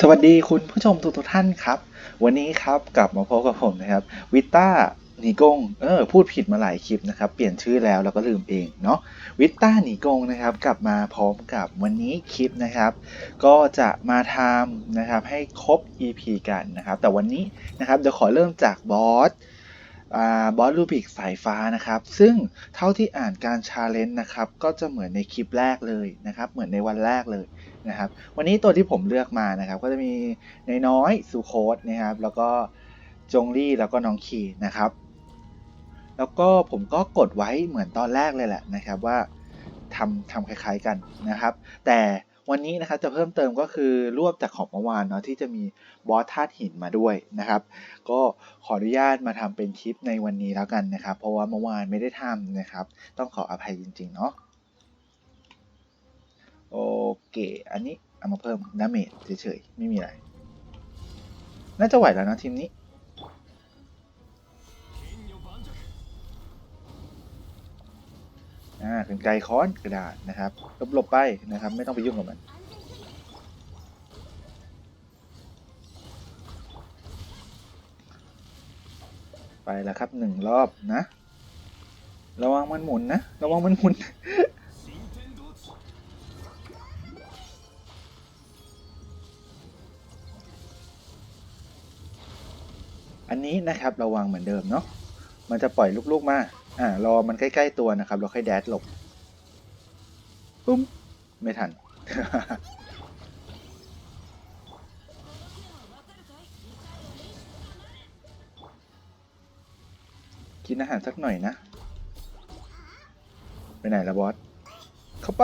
สวัสดีคุณผู้ชมทุกทท่านครับ วันนี้ครับกลับมาพบกับผมนะครับวิต้านีกงเออพูดผิดมาหลายคลิปนะครับ เปลี่ยนชื่อแล้วแล้วก็ลืมเองเนาะวิต้านีกงนะครับ กลับมาพร้อมกับวันนี้คลิปนะครับ ก็จะมาทำนะครับให้ครบ EP กันนะครับ แต่วันนี้นะครับเดี๋ยวขอเริ่มจากบอส บอสลูบิกสายฟ้านะครับ ซึ่งเท่าที่อ่านการชาเลนจ์นะครับ ก็จะเหมือนในคลิปแรกเลยนะครับ เหมือนในวันแรกเลยนะครับ วันนี้ตัวที่ผมเลือกมานะครับ ก็จะมีในน้อยซูโคสนะครับ แล้วก็จงลี่แล้วก็น้องคีนะครับ แล้วก็ผมก็กดไว้เหมือนตอนแรกเลยแหละนะครับว่าทำทำคล้ายๆกันนะครับ แต่ วันนี้นะครับจะเพิ่มเติมก็คือรวบจากของเมื่อวานเนาะที่จะมีบอสธาตุหินมาด้วยนะครับ ก็ขออนุญาตมาทำเป็นคลิปในวันนี้แล้วกันนะครับ เพราะว่าเมื่อวานไม่ได้ทำนะครับ ต้องขออภัยจริง ๆ เนาะโอเค อันนี้เอามาเพิ่มดาเมจเฉยๆ ไม่มีอะไร น่าจะไหวแล้วนะทีมนี้ อ่าเป็นไกลค้อนกระดาษนะครับหลบๆไปนะครับ ไม่ต้องไปยุ่งกับมันไปแล้วครับหนึ่งรอบนะ ระวังมันหมุนนะระวังมันหมุน อันนี้นะครับระวังเหมือนเดิมเนาะมันจะปล่อยลูกๆมา อ่ารอมันใกล้ ๆ ตัวนะครับ เราค่อยแดดหลบปุ้ม ไม่ทัน กินอาหารสักหน่อยนะ ไปไหนละบอส เข้าไป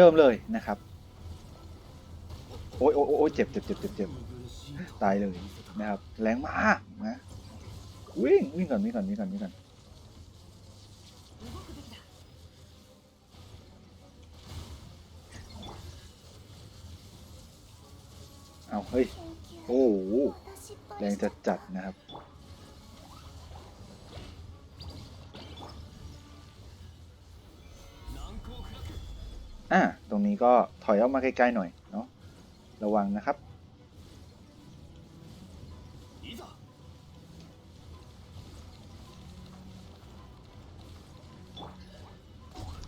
เหมือนเดิมเลยนะครับ โอ้ยโอ้ยโอ้ยเจ็บเจ็บเจ็บเจ็บเจ็บตายเลยนะครับ แรงมากนะวิ่งวิ่งก่อนวิ่งก่อนวิ่งก่อนวิ่งก่อนเอาเฮ้ยโอ้แรงจัดจัดนะครับ อะตรงนี้ก็ถอยออกมาใกล้ๆหน่อยเนาะระวังนะครับ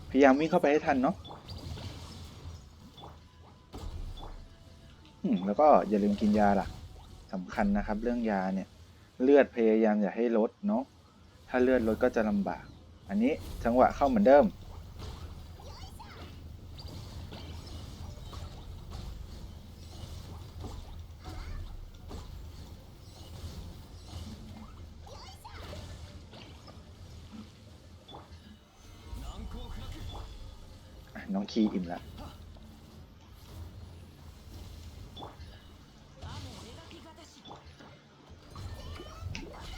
พยายามวิ่งเข้าไปให้ทันเนาะอืมแล้วก็อย่าลืมกินยาล่ะสำคัญนะครับ เรื่องยาเนี่ย เลือดพยายามอย่าให้ลดเนาะถ้าเลือดลดก็จะลำบาก อันนี้จังหวะเข้าเหมือนเดิม อิ่มละ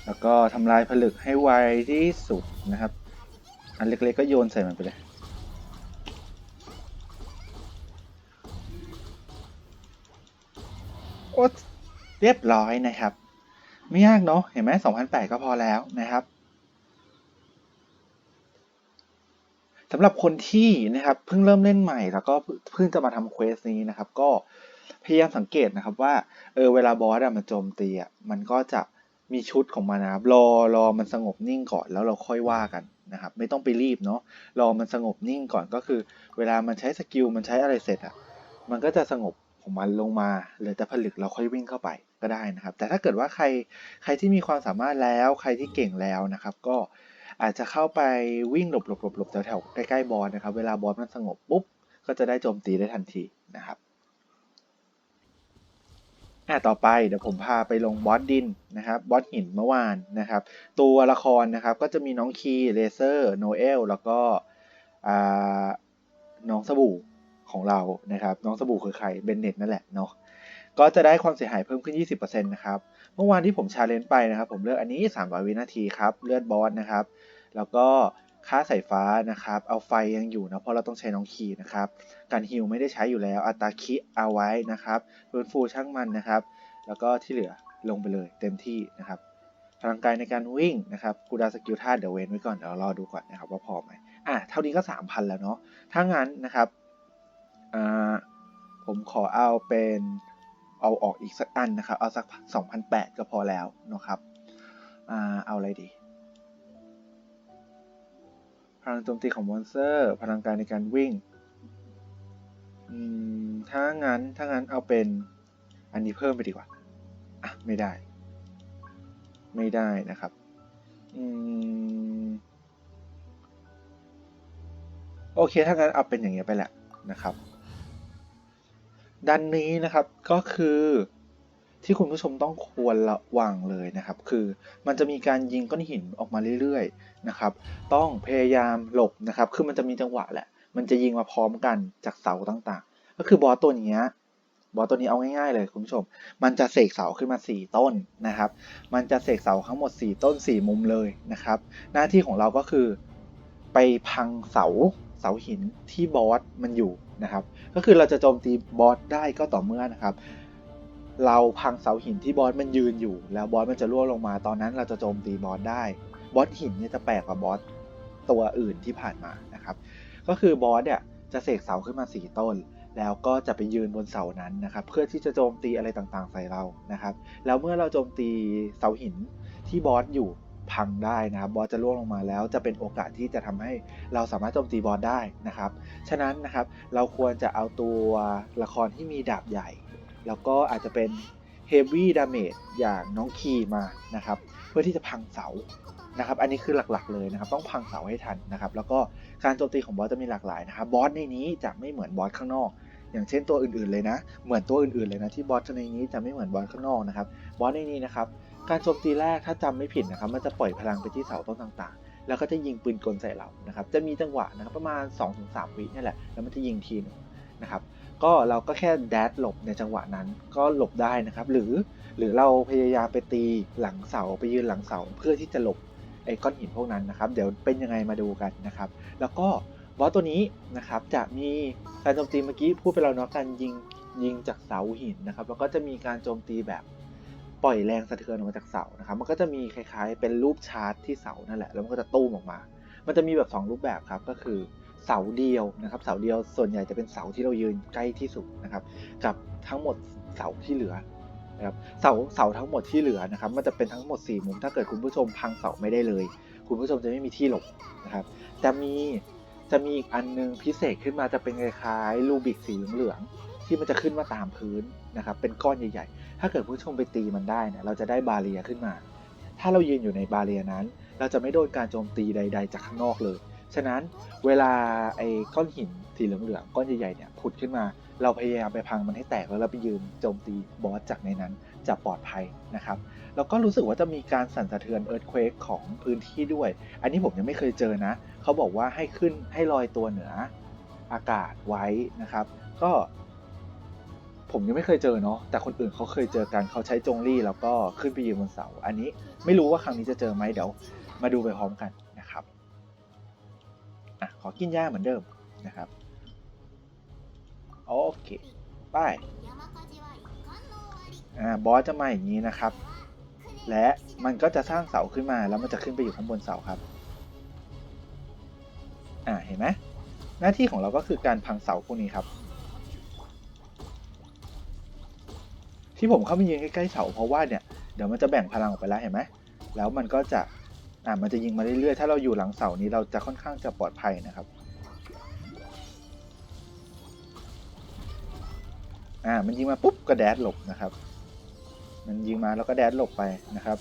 แล้วก็ทำลายผลึกให้ไวที่สุดนะครับ อันเล็กๆก็โยนใส่มันไปเลย โอ๊ตเรียบร้อยนะครับ ไม่ยากเนาะ เห็นไหม2,008ก็พอแล้วนะครับ สำหรับคนที่นะครับเพิ่งเริ่มเล่นใหม่แล้วก็เพิ่งจะมาทำเควสนี้นะครับ ก็พยายามสังเกตนะครับว่าเออเวลาบอสอะมันโจมตีอะมันก็จะมีชุดของมันนะครับรอรอมันสงบนิ่งก่อนแล้วเราค่อยว่ากันนะครับ ไม่ต้องไปรีบเนาะรอมันสงบนิ่งก่อนก็คือ เวลามันใช้สกิลมันใช้อะไรเสร็จอะมันก็จะสงบของมันลงมาเหลือแต่ผลึกเราค่อยวิ่งเข้าไปก็ได้นะครับ แต่ถ้าเกิดว่าใครใครที่มีความสามารถแล้วใครที่เก่งแล้วนะครับ ก็ อาจจะเข้าไปวิ่งหลบหลบหลบหลบแถวๆใกล้ๆบอสนะครับ เวลาบอสมันสงบปุ๊บ ก็จะได้โจมตีได้ทันทีนะครับอะต่อไปเดี๋ยวผมพาไปลงบอสดินนะครับบอสหินเมื่อวานนะครับ ตัวละครนะครับก็จะมีน้องคีเลเซอร์โนเอลแล้วก็น้องสบู่ของเรานะครับ น้องสบู่คือใครเบนเน็ตนั่นแหละเนาะ ก็จะได้ความเสียหายเพิ่มขึ้น 20%นะครับ เมื่อวานที่ผมชาเลนจ์ไปนะครับ ผมเลือกอันนี้ 300 วินาทีครับ เลือดบอสนะครับ แล้วก็ค่าสายฟ้านะครับ เอาไฟยังอยู่นะ เพราะเราต้องใช้น้องคีนะครับ การฮิลไม่ได้ใช้อยู่แล้ว อัตราคิเอาไว้นะครับฟื้นฟูช่างมันนะครับ แล้วก็ที่เหลือลงไปเลยเต็มที่นะครับ พลังกายในการวิ่งนะครับกูดาสกิลท่าเดี๋ยวเว้นไว้ก่อน เดี๋ยวรอดูก่อนนะครับว่าพอไหมอะเท่านี้ก็ 3,000 แล้วเนาะ ถ้างั้นนะครับ อ่า ผมขอเอาเป็น เอาออกอีกสักอันนะครับ เอาสัก 2,008 ก็พอแล้วนะครับอเอาอะไรดี พลังโจมตีของมอนสเตอร์ พลังกายในการวิ่งอืมถ้างั้น ถ้างั้นเอาเป็นอันนี้เพิ่มไปดีกว่า อะ ไม่ได้ ไม่ได้นะครับอืมโอเค ถ้างั้นเอาเป็นอย่างเงี้ยไปแหละนะครับ ด้านนี้นะครับก็คือที่คุณผู้ชมต้องควรระวังเลยนะครับ คือมันจะมีการยิงก้อนหินออกมาเรื่อยๆนะครับ ต้องพยายามหลบนะครับ คือมันจะมีจังหวะแหละ มันจะยิงมาพร้อมกันจากเสาต่างๆ ก็คือบอสตัวนี้บอสตัวนี้เอาง่ายๆเลยคุณผู้ชม มันจะเสกเสาขึ้นมา 4 ต้นนะครับ มันจะเสกเสาทั้งหมด 4 ต้น 4 มุมเลยนะครับ หน้าที่ของเราก็คือไปพังเสาเสาหินที่บอสมันอยู่ นะครับ ก็คือเราจะโจมตีบอสได้ก็ต่อเมื่อนะครับ เราพังเสาหินที่บอสมันยืนอยู่ แล้วบอสมันจะร่วงลงมาตอนนั้นเราจะโจมตีบอสได้ บอสหินเนี่ยจะแปลกกว่าบอสตัวอื่นที่ผ่านมานะครับ ก็คือบอสเนี่ยจะเสกเสาขึ้นมา4ต้น แล้วก็จะไปยืนบนเสานั้นนะครับ เพื่อที่จะโจมตีอะไรต่างๆใส่เรานะครับ แล้วเมื่อเราโจมตีเสาหินที่บอสอยู่ พังได้นะครับบอสจะร่วงลงมาแล้ว จะเป็นโอกาสที่จะทำให้เราสามารถโจมตีบอสได้นะครับ ฉะนั้นนะครับเราควรจะเอาตัวละครที่มีดาบใหญ่ แล้วก็อาจจะเป็น Heavy Damage อย่างน้องคีมานะครับ เพื่อที่จะพังเสานะครับ อันนี้คือหลักๆเลยนะครับ ต้องพังเสาให้ทันนะครับ แล้วก็การโจมตีของบอสจะมีหลากหลายนะครับ บอสในนี้จะไม่เหมือนบอสข้างนอก อย่างเช่นตัวอื่นๆเลยนะ เหมือนตัวอื่นๆเลยนะที่บอสในนี้จะไม่เหมือนบอสข้างนอกนะครับ บอสในนี้นะครับ การโจมตีแรกถ้าจำไม่ผิดนะครับมันจะปล่อยพลังไปที่เสาต้นต่างๆ แล้วก็จะยิงปืนกลใส่เรานะครับจะมีจังหวะนะครับประมาณ 2-3 วินี่แหละแล้วมันจะยิงทีหนึงนะครับก็เราก็แค่แดดหลบในจังหวะนั้นก็หลบได้นะครับ หรือหรือเราพยายามไปตีหลังเสาไปยืนหลังเสาเพื่อที่จะหลบไอ้ก้อนหินพวกนั้นนะครับ เดี๋ยวเป็นยังไงมาดูกันนะครับ แล้วก็บอสตัวนี้นะครับจะมีการโจมตีเมื่อกี้พูดไปแล้วเนาะการยิงยิงจากเสาหินนะครับ แล้วก็จะมีการโจมตีแบบ ปล่อยแรงสะเทือนออกมาจากเสานะครับมันก็จะมีคล้ายๆ เป็นรูปชาร์ตที่เสานั่นแหละแล้วมันก็จะตู้มออกมา มันจะมีแบบสองรูปแบบครับก็คือเสาเดียวนะครับ เสาเดียวส่วนใหญ่จะเป็นเสาที่เรายืนใกล้ที่สุดนะครับ กับทั้งหมดเสาที่เหลือนะครับเสาเสาทั้งหมดที่เหลือนะครับ มันจะเป็นทั้งหมด 4 มุม ถ้าเกิดคุณผู้ชมพังเสาไม่ได้เลย คุณผู้ชมจะไม่มีที่หลบนะครับ จะมีจะมีอีกอันนึงพิเศษขึ้นมาจะเป็นคล้ายๆรูบิกสีเหลืองๆที่มันจะขึ้นมาตามพื้นนะครับ เป็นก้อนใหญ่ๆ ถ้าเกิดผู้ชมไปตีมันได้เนี่ยเราจะได้บาเรียขึ้นมา ถ้าเรายืนอยู่ในบาเรียนั้น เราจะไม่โดนการโจมตีใด ๆ จากข้างนอกเลย ฉะนั้นเวลาไอ้ก้อนหินสีเหลืองๆก้อนใหญ่ๆเนี่ยผุดขึ้นมา เราพยายามไปพังมันให้แตกแล้วเราไปยืนโจมตีบอสจากในนั้นจะปลอดภัยนะครับแล้วก็รู้สึกว่าจะมีการสั่นสะเทือนเอิร์ธเควกของพื้นที่ด้วย อันนี้ผมยังไม่เคยเจอนะ เขาบอกว่าให้ขึ้นให้ลอยตัวเหนืออากาศไว้นะครับ ก็ ผมยังไม่เคยเจอเนาะแต่คนอื่นเขาเคยเจอกันเขาใช้จงลี่แล้วก็ขึ้นไปยืนบนเสาอันนี้ไม่รู้ว่าครั้งนี้จะเจอไหมเดี๋ยวมาดูไปพร้อมกันนะครับอะขอกินยาเหมือนเดิมนะครับโอเคไปอ่าบอสจะมาอย่างนี้นะครับ และมันก็จะสร้างเสาขึ้นมาแล้วมันจะขึ้นไปอยู่ข้างบนเสาครับอ่าเห็นไหมหน้าที่ของเราก็คือการพังเสาพวกนี้ครับ ที่ผมเข้าไปยืนใกล้ๆเสาเพราะว่าเนี่ยเดี๋ยวมันจะแบ่งพลังออกไปแล้วเห็นไหมแล้วมันก็จะอ่ามันจะยิงมาเรื่อยๆ ถ้าเราอยู่หลังเสานี้เราจะค่อนข้างจะปลอดภัยนะครับอ่ามันยิงมาปุ๊บก็แดดหลบนะครับ มันยิงมาแล้วก็แดดหลบไปนะครับ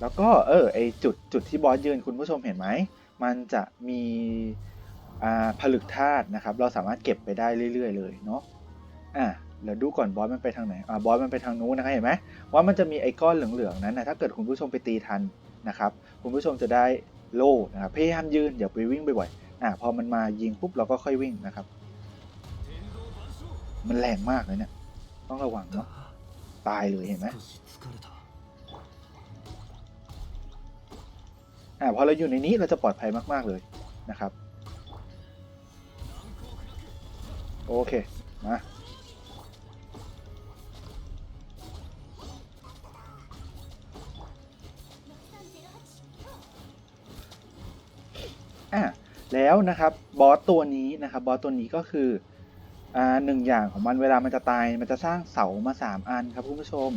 แล้วก็เออไอจุดจุดที่บอสยืนคุณผู้ชมเห็นไหม มันจะมี ผลึกธาตุนะครับ เราสามารถเก็บไปได้เรื่อย ๆ เลยเนาะอะเดี๋วดูก่อนบอสมันไปทางไหนอ่าบอสมันไปทางนู้นนะครับเห็นไหมว่ามันจะมีไอ้ก้อนเหลืองๆนั้นนะถ้าเกิดคุณผู้ชมไปตีทันนะครับ คุณผู้ชมจะได้โล่นะครับพยายามยืนอย่าไปวิ่งบ่อยๆอ่าพอมันมายิงปุ๊บเราก็ค่อยวิ่งนะครับ มันแรงมากเลยเนี่ยต้องระวังเนาะตายเลยเห็นไหมอ่าพอเราอยู่ในนี้เราจะปลอดภัยมากๆเลยนะครับ โอเค มา อะ แล้วนะครับ บอสตัวนี้นะครับ บอสตัวนี้ก็คืออ่าหนึ่งอย่างของมันเวลามันจะตาย มันจะสร้างเสามาสามอันครับคุณผู้ชม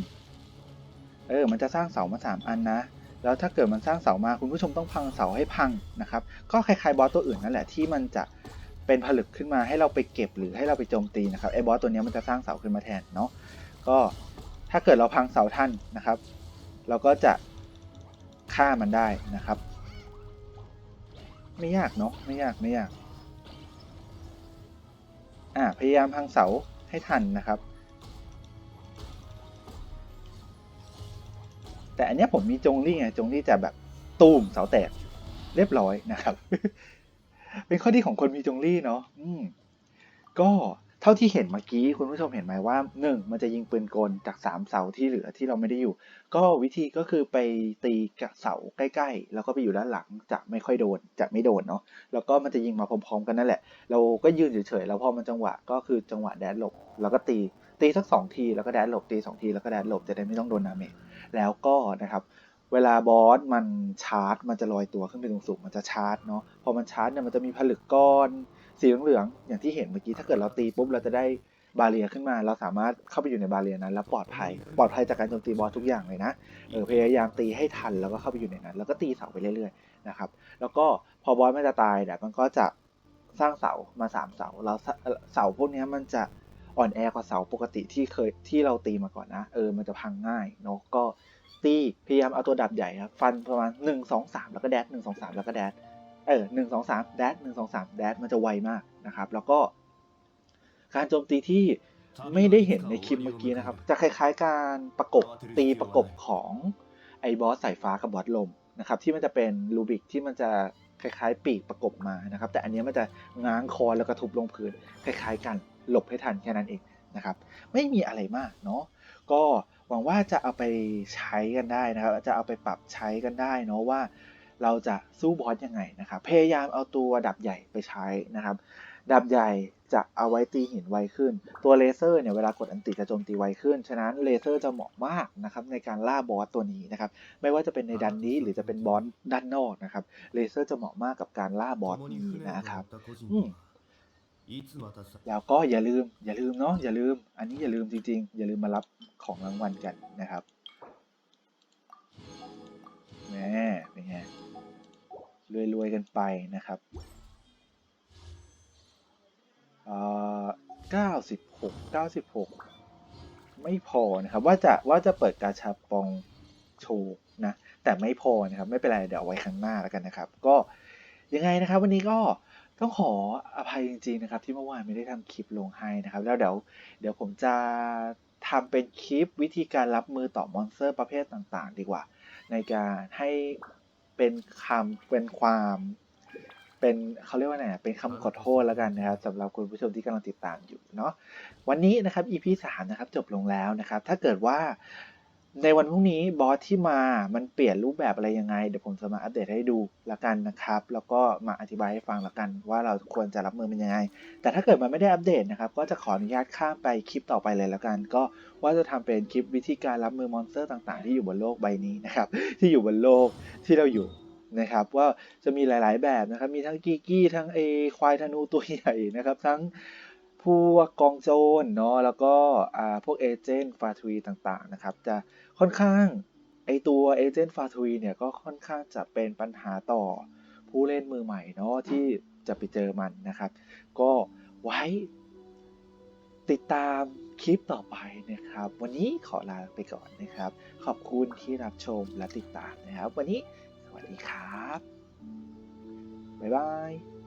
เออ มันจะสร้างเสามาสามอันนะ แล้วถ้าเกิดมันสร้างเสามาคุณผู้ชมต้องพังเสาให้พังนะครับ ก็คล้ายๆบอสตัวอื่นนั่นแหละที่มันจะ เป็นผลึกขึ้นมาให้เราไปเก็บหรือให้เราไปโจมตีนะครับไอ้บอสตัวนี้มันจะสร้างเสาขึ้นมาแทนเนาะก็ถ้าเกิดเราพังเสาทันนะครับ เราก็จะฆ่ามันได้นะครับ ไม่ยากเนาะไม่ยากไม่ยากอ่าพยายามพังเสาให้ทันนะครับ แต่อันเนี้ยผมมีจงลี่ไงจงลี่จะแบบตูมเสาแตกเรียบร้อยนะครับ เป็นข้อดีของคนมีจงลี่เนาะอืมก็เท่าที่เห็นเมื่อกี้คุณผู้ชมเห็นไหมว่าหนึ่งมันจะยิงปืนกลจากสามเสาที่เหลือที่เราไม่ได้อยู่ ก็วิธีก็คือไปตีกับเสาใกล้ๆ แล้วก็ไปอยู่ด้านหลังจะไม่ค่อยโดนจะไม่โดนเนาะแล้วก็มันจะยิงมาพร้อมๆกันนั่นแหละ เราก็ยืนเฉยๆแล้วพอมันจังหวะก็คือจังหวะแดดหลบ แล้วก็ตีตีสักสองทีแล้วก็แดดหลบตีสองทีแล้วก็แดดหลบจะได้ไม่ต้องโดนดาเมจแล้วก็นะครับ เวลาบอสมันชาร์จ มันจะลอยตัวขึ้นไปตรงสูงมันจะชาร์จเนาะพอมันชาร์จเนี่ยมันจะมีผลึกก้อนสีเหลืองๆอย่างที่เห็นเมื่อกี้ถ้าเกิดเราตีปุ๊บเราจะได้บาเรียขึ้นมา เราสามารถเข้าไปอยู่ในบาเรียนั้นแล้วปลอดภัย ปลอดภัยจากการโจมตีบอสทุกอย่างเลยนะเออพยายามตีให้ทันแล้วก็เข้าไปอยู่ในนั้น แล้วก็ตีเสาไปเรื่อยๆนะครับแล้วก็พอบอสมันจะตายเนี่ยมันก็จะสร้างเสามาสามเสาแล้วเสาพวกนี้มันจะอ่อนแอกว่าเสาปกติที่เคยที่เราตีมาก่อนนะ เออมันจะพังง่ายเนาะก็ ตีพยายามเอาตัวดับใหญ่ครับฟันประมาณหนึ่งสองสามแล้วก็แดดหนึ่งสองสามแล้วก็แดดเออหนึ่งสองสามแดดหนึ่งสองสามแดดมันจะไวมากนะครับ แล้วก็ การโจมตีที่ไม่ได้เห็นในคลิปเมื่อกี้นะครับ จะคล้ายๆการประกบตีประกบของไอ้บอสสายฟ้ากับบอสลมนะครับ ที่มันจะเป็นลูบิกที่มันจะคล้ายๆ ปีกประกบมานะครับ แต่อันนี้มันจะง้างคอแล้วก็ทุบลงพื้นคล้าย ๆ กันหลบให้ทันแค่นั้นเองนะครับ ไม่มีอะไรมากเนาะก็ หวังว่าจะเอาไปใช้กันได้นะครับ จะเอาไปปรับใช้กันได้เนาะว่าเราจะสู้บอสยังไงนะครับ พยายามเอาตัวดับใหญ่ไปใช้นะครับ ดับใหญ่จะเอาไว้ตีหินไวขึ้น ตัวเลเซอร์เนี่ยเวลากดอันติจะโจมตีไวขึ้น ฉะนั้นเลเซอร์จะเหมาะมากนะครับในการล่าบอสตัวนี้นะครับ ไม่ว่าจะเป็นในดันนี้หรือจะเป็นบอสด้านนอกนะครับ เลเซอร์จะเหมาะมากกับการล่าบอสนี้นะครับอืม แล้วก็อย่าลืม อย่าลืมเนาะอย่าลืม อันนี้อย่าลืมจริง ๆ อย่าลืมมารับของรางวัลกันนะครับแหมเป็นไงรวยๆกันไปนะครับเอ่อ96 96 ไม่พอนะครับว่าจะว่าจะเปิดกาชาปองโชว์นะแต่ไม่พอนะครับไม่เป็นไรเดี๋ยวไว้ครั้งหน้าแล้วกันนะครับ ก็ยังไงนะครับ วันนี้ก็ ต้องขออภัยจริงๆนะครับที่เมื่อวานไม่ได้ทำคลิปลงให้นะครับ แล้วเดี๋ยวเดี๋ยวผมจะทำเป็นคลิปวิธีการรับมือต่อมอนสเตอร์ประเภทต่างๆ ดีกว่า ในการให้เป็นคำเป็นความเป็นเขาเรียกว่าไงเป็นคำขอโทษแล้วกันนะครับสำหรับคุณผู้ชมที่กำลังติดตามอยู่เนาะวันนี้นะครับ EP 3 นะครับจบลงแล้วนะครับ ถ้าเกิดว่า ในวันพรุ่งนี้บอสที่มามันเปลี่ยนรูปแบบอะไรยังไง เดี๋ยวผมจะมาอัปเดตให้ดูละกันนะครับ แล้วก็มาอธิบายให้ฟังละกัน ว่าเราควรจะรับมือเป็นยังไง แต่ถ้าเกิดมันไม่ได้อัปเดตนะครับ ก็จะขออนุญาตข้ามไปคลิปต่อไปเลยละกัน ก็ว่าจะทำเป็นคลิปวิธีการรับมือมอนสเตอร์ต่างๆ ที่อยู่บนโลกใบนี้นะครับ ที่อยู่บนโลกที่เราอยู่นะครับว่าจะมีหลาย ๆ แบบนะครับ มีทั้งกีกี้ทั้งเอควายธนูตัวใหญ่นะครับ ทั้ง พวกกองโจรเนาะแล้วก็พวกเอเจนต์ฟาทวีต่างๆนะครับ จะค่อนข้างไอตัวเอเจนต์ฟาทวีเนี่ยก็ค่อนข้างจะเป็นปัญหาต่อผู้เล่นมือใหม่เนาะที่จะไปเจอมันนะครับ ก็ไว้ติดตามคลิปต่อไปนะครับ วันนี้ขอลาไปก่อนนะครับ ขอบคุณที่รับชมและติดตามนะครับ วันนี้สวัสดีครับ บ๊ายบาย